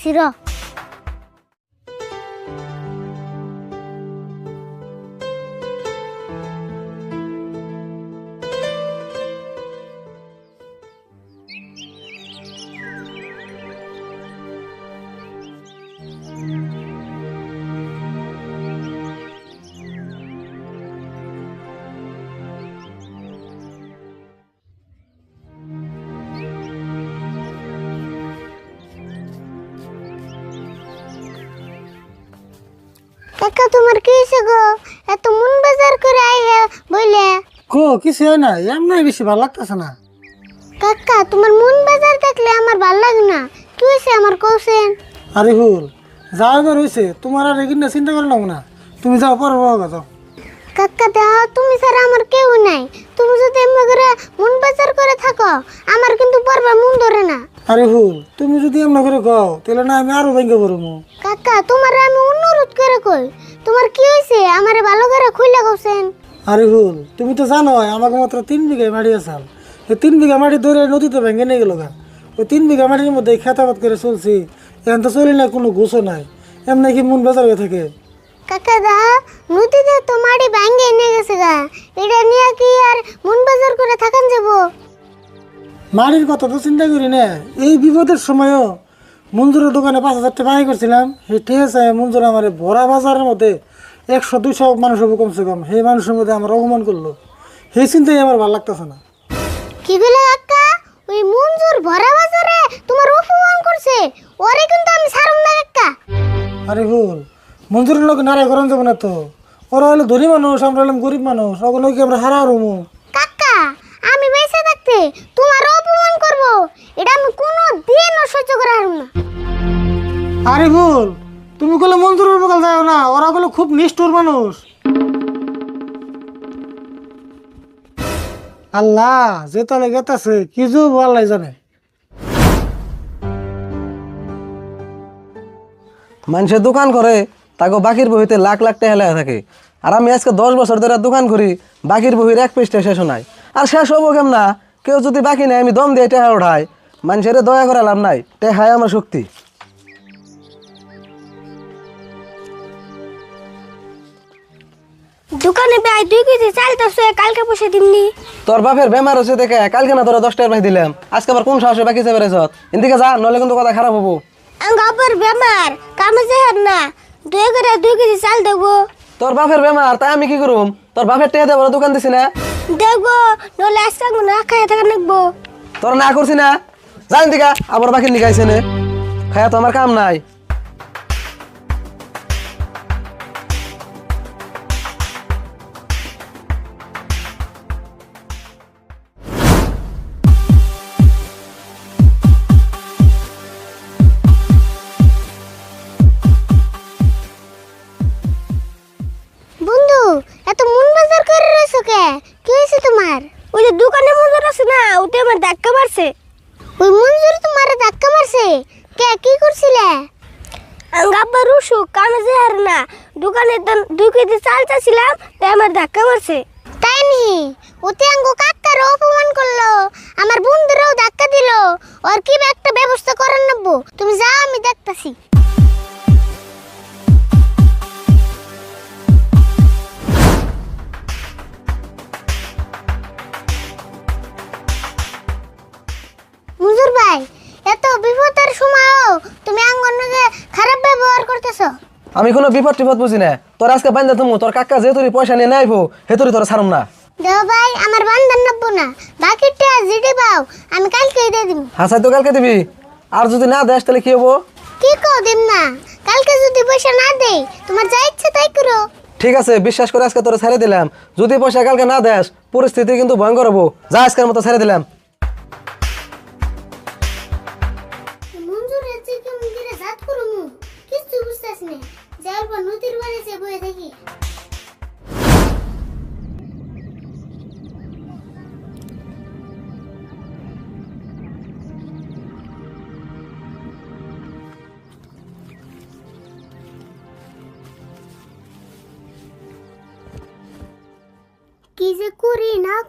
আইতেছি কাকা তোমার কি হয়েছে গো? এত মন বাজার করে আইয়া বইলে? কো কিছু হয় না এমনি বেশি ভালো লাগতেছে না। কাকা তোমার মন বাজার দেখলে আমার ভালো লাগে না। কি হয়েছে আমার কৌশেন আরে হুল যা এবার হয়েছে তোমার আর এখানে চিন্তা করে নাও না। তুমি যাও পর যাও। কাকা দেহ তুমি ছাড়া আমার কেউ নাই। তুমি যদি এমনি করে মন বাজার করে থাকো আমার কিন্তু পরবার মন ধরে না। আরে হুল তুমি যদি এমন করে কও তাহলে না আমি আরও ভেঙে পড়ব কাকা তোমার আমি কই? তোমার কি হয়েছে আমারে ভালো করে খুইলা কৌছেন আরে হুল তুমি তো জানো আমাকে মাত্র তিন বিঘা মাটি আসাল এই তিন বিঘা মাটি ধরে নদীতে ভেঙে নিয়ে গেল গা। ওই তিন বিঘা মাটির মধ্যে খেতাবাদ করে চলছি। এখন তো চলি না কোনো ঘুষও নাই। এমনি কি মন বেজার হয়ে থাকে? কাকা দা নদীতে তো মাটি ভাঙ্গে নিয়ে গেছে গা। এটা নিয়ে কি আর মন বাজার করে থাকান যাব? মাটির কথা তো চিন্তা করি না। এই বিপদের সময়ও মঞ্জুরের দোকানে পাঁচ হাজার টাকা করছিলাম। সেই ঠিক আছে মঞ্জুর আমার ভরা বাজারের মধ্যে একশো দুইশো মানুষ হব কমসে কম। সেই মানুষের মধ্যে আমার অপমান করল। সেই চিন্তাই আমার ভালো লাগতেছে না। কি বলে কাকা ওই মঞ্জুর ভরা বাজারে তোমার অপমান করছে। ওরে কিন্তু আমি ছাড়ুম না কাকা আরে ভুল মঞ্জুরের লোক নারায় করেন যাব না তো। ওরা হলো ধনী মানুষ আমরা হলাম গরিব মানুষ। ওগুলো কি আমরা হারা রুমু? কাকা আমি বেঁচে থাকতে তোমার অপমান করব। এটা আমি কোনো দিনও সহ্য করে হারুম না। আরে ভুল তুমি বলে মঞ্জুরের বকাল যাও না ওরা বলে খুব নিষ্ঠুর মানুষ। আল্লাহ যে তালে গেতাছে কি আল্লাহ জানে। মানুষের দোকান করে তাকে বাকির বহিতে লাখ লাখ টাকা লেখা থাকে। আর আমি আজকে দশ বছর ধরে দোকান করি বাকির বহির এক পৃষ্ঠা শেষ নাই। আর শেষ হব কেম না কেউ যদি বাকি নেই আমি দম দিয়ে টেহা উঠাই। মানুষের দয়া করে লাভ নাই টেহাই আমার শক্তি। দোকানে প্রায় দুই কেজি চাল তো কালকে পয়সা দিমনি তোর বাপের বেমার হচ্ছে দেখে কালকে না তোরা দশ টাকা পাই দিলাম আজকে আবার কোন সাহসে বাকি যাবে রেছত এদিকে যা নলে কিন্তু কথা খারাপ হব। আঙ্গ আবার বেমার কামে যেহার না দুই করে দুই কেজি চাল দেবো। তোর বাপের বেমার তাই আমি কি করুম? তোর বাপের টেহা দেবো দোকান দিছি না? দেখব নলে আজকে না খাই থাকা নেব তোর না করছি না? জানি দিকা আবার বাকি লিখাইছে নে খায়া তো আমার কাম নাই। বন্ধু এত মন বাজার করে রয়েছো কে? কি হয়েছে তোমার? ওই যে দোকানে মঞ্জুর আছে না ওতে আমার ধাক্কা মারছে। ওই মঞ্জুর তোমার ধাক্কা মারছে। কে কি করছিলে? আঙ্গাব্বা রুসু কামে যে আর না দোকানে দুই কেজি চাল চাচ্ছিলাম তাই আমার ধাক্কা মারছে। তাই নি? ওতে আঙ্গ কাকার অপমান করল আমার বন্ধুরাও ধাক্কা দিল। ওর কি একটা ব্যবস্থা করার নেব তুমি যাও আমি দেখতাছি। তুমি খারাপ ব্যবহার করতেছো? আমি কোনো বিপদ টিপদ বুঝি না। তোর আজকে বান্ধা তুমি তোর কাকা যে তোর পয়সা নিয়ে নাইবো হে তোর তোর ছাড়ম না। দেও ভাই আমার বান্ধান নব্বো না। বাকিটা জিডি পাও আমি কালকে দিয়ে দিব হাসাই তো কালকে দিবি। আর যদি না দেস তাহলে কি হব? কি কও দিম না? কালকে যদি পয়সা না দেই তোমার যা ইচ্ছে তাই করো। ঠিক আছে বিশ্বাস করে আজকে তোরা ছেড়ে দিলাম। যদি পয়সা কালকে না দেস পরিস্থিতি কিন্তু ভয়ঙ্কর হব। যা আজকের মতো ছেড়ে দিলাম।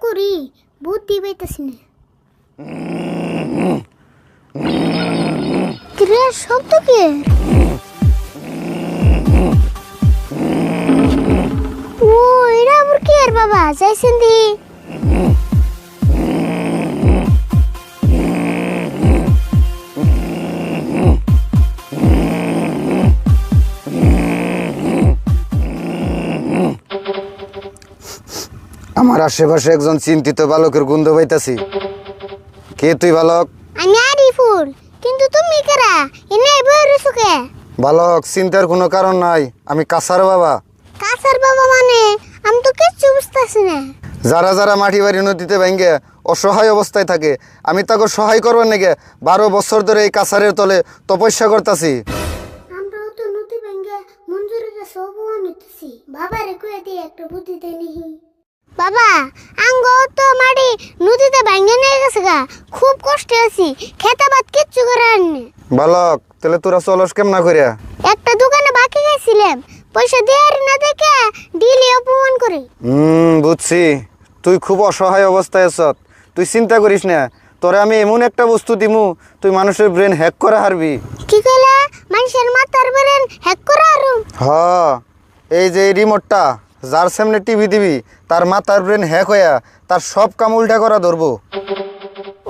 করি বুদ্ধি পাইতেছি না কিরে রে শব্দ কি ও এরা আমার কি আর বাবা যাইছেন দি আশেপাশে একজন চিন্তিত বালকের গন্ধ পাইতাছি। কে তুই বালক? আমি আরিফুল কিন্তু তুমি কারা? এনে বালক চিন্তার কোনো কারণ নাই আমি কাসার বাবা। কাসার বাবা মানে? আমি তো কিচ্ছু বুঝতেছি না। যারা যারা মাটি বাড়ি নদীতে ভেঙ্গে অসহায় অবস্থায় থাকে আমি তাকে সহায় করবার নাকি বারো বছর ধরে এই কাসারের তলে তপস্যা করতাছি। বাবারে কয়ে দিয়ে একটা বুদ্ধি দেনি বাবা আঙ্গ তো মাটি নদীতে ভেঙ্গে নিয়ে গেছে গা। খুব কষ্টে আছি খেতে বাদ কিচ্ছু করে আননি বালক তাহলে তোরা চলস কেমনা করিয়া একটা দোকানে বাকি গেছিলাম পয়সা দেয়ার না দেখে ডিলি অপমান করি। হুম বুঝছি। তুই খুব অসহায় অবস্থায় আছ তুই চিন্তা করিস না তোরে আমি এমন একটা বস্তু দিমু তুই মানুষের ব্রেন হ্যাক করে হারবি। কি কইলা? মানুষের মাথার ব্রেন হ্যাক করে আরও হ এই যে রিমোটটা যার সামনে টিভি দিবি তার মাথার ব্রেন হ্যাক হইয়া তার সব কাম উল্টা করা ধরবো।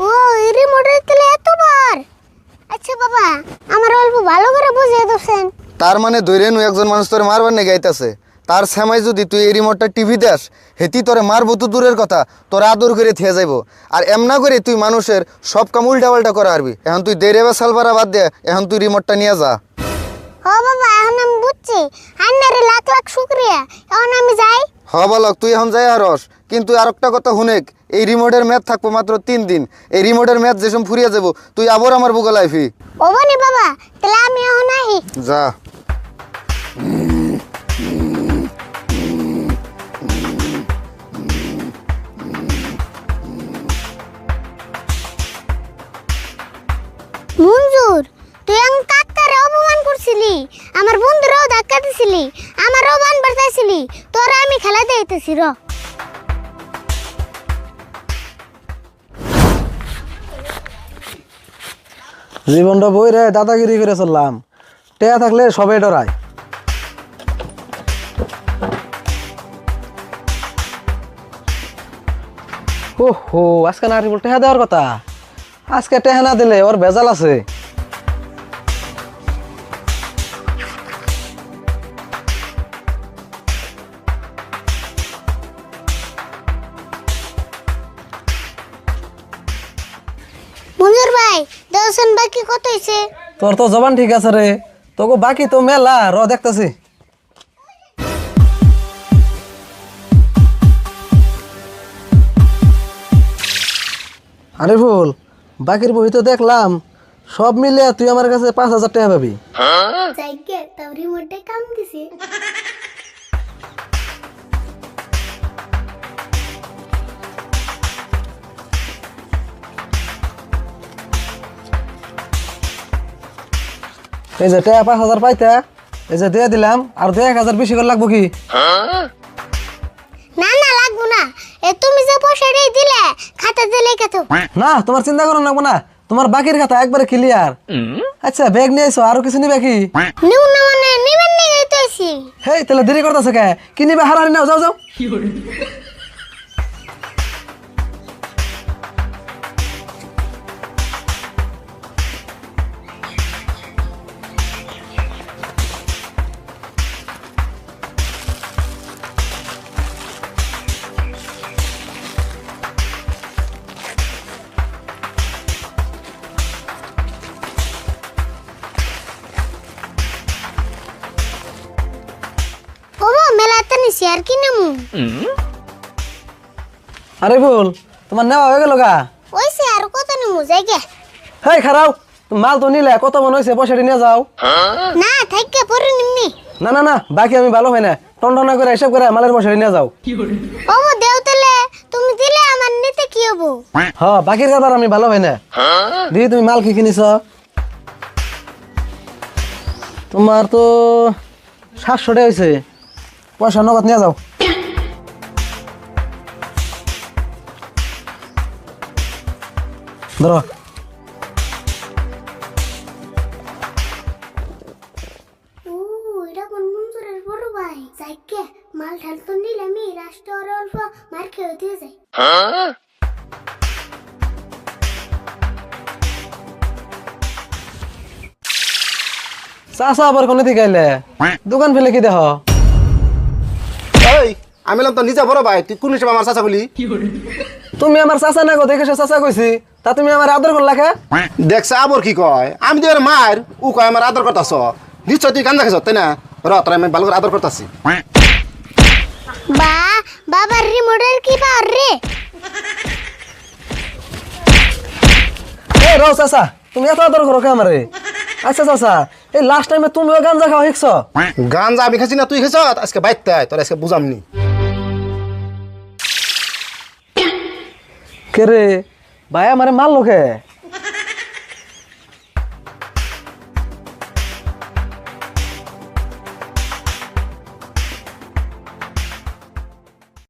ও এই রিমোটের তেলে এত বার আচ্ছা বাবা আমার অল্প ভালো করে বুঝিয়ে দিচ্ছেন তার মানে ধরে নু একজন মানুষ তোরে মারবার নেই গাইতাছে তার সময় যদি তুই এই রিমোটটা টিভি দেস হেতি তোরে মারবো তো দূরের কথা তোর আদর করে থিয়ে যাইব। আর এমনা করে তুই মানুষের সব কাম উল্টা পাল্টা করা হারবি। এখন তুই দেরে বা সালবারা বাদ দে এখন তুই রিমোটটা নিয়ে যা। ও বাবা এখন আমি বুঝছি। আন্নারে লাখ লাখ শুক্রিয়া। এখন আমি যাই। হ বলক তুই এখন যাই হারস কিন্তু আর একটা কথা শুনেক এই রিমোটের ম্যাচ থাকব মাত্র তিন দিন। এই রিমোটের ম্যাচ যেসব ফুরিয়ে যাব তুই আবার আমার বুকে লাইফি। ও বনি বাবা তাহলে আমি এখন আহি। যা। মঞ্জুর তুই অপমান আমার বন্ধুরাও ধাক্কা দিছিলি। আমারও বান বাড়তাইছিলি তোরা আমি খেলা দিতেছি, র। জীবনটা বই রে, দাদাগিরি করে চললাম। টেয়া থাকলে সবে ডরায়। ও হো আজকে না বল টেহা দেওয়ার কথা? আজকে টেহা না দিলে ওর ভেজাল আছে। ভাই দর্শন বাকি কত হয়েছে তোর তো জবান ঠিক আছে রে। তোকে বাকি তো মেলা র দেখতেছি। আরে ফুল বাকির বই তো দেখলাম সব মিলে তুই আমার কাছে পাঁচ হাজার টাকা পাবি। এই যে টাকা পাঁচ হাজার পাইতে এই যে দিয়ে দিলাম আর দুই এক হাজার বেশি করে লাগবো কি? না না লাগবো না। এ তুমি যে পয়সাটাই দিলে খাতা দিলে কত না তোমার চিন্তা করো লাগবো না। তোমার বাকির কথা একবারে ক্লিয়ার আচ্ছা ব্যাগ নিয়ে এসো আরও কিছু নিবে কি? নিউ না মানে নিবেন নি গাইতেছি হেই তাহলে দেরি করতেছে কে? কি নিবে হারানি নাও যাও যাও। আর বল তোমার নেওয়া হয়ে গেল গা। ওইসে আর কত নেমু যাইগে। হেই খারাও মাল তো নিলে কত মন হয়েছে পয়সাটি নিয়ে যাও। না থাইকে পরে নিমনি। না না না বাকি আমি ভালো হয় না। টনটনা করে হিসাব করে মালের পয়সাটি নিয়ে যাও। ওমা দেও তাহলে তুমি দিলে আমার নিতে কি হব? হ বাকির কারবার আমি ভালো হয় না। দিদি তুমি মাল কি কিনিছ? তোমার তো সাতশো টাকা হয়েছে পয়সা নগদ নিয়ে যাও। ধরো মাল ঢালতো নিলে আমি রাষ্ট্র অল্প মার খেয়ে দিয়ে যাই। চাষা আবার কোনে দিকে দোকান ফেলে কি দেখ আমি বললাম তো নিজে বড় ভাই তুই কোন হিসেবে আমার চাচা বলি? তুমি আমার চাচা না গো দেখে সে চাচা কইছি। তা তুমি আমার আদর করলা কে? দেখছে আবর কি কয়? আমি তো এর মার ও কয় আমার আদর করতাছ। নিশ্চয় তুই কান দেখাছ তাই না? র তোর আমি ভালো করে আদর করতাছি। বা বাবার রিমোটের কি পাওয়ার রে? এ রো চাচা তুমি এত আদর করো কে আমারে? আচ্ছা চাচা এই লাস্ট টাইমে তুমিও গাঞ্জা খাওয়া শিখছ? গান যা আমি খাইছি না তুই খাইছ? আজকে বাইতে আয় তোর আজকে বুঝামনি। কে রে? ভাই আমার মারলো কে?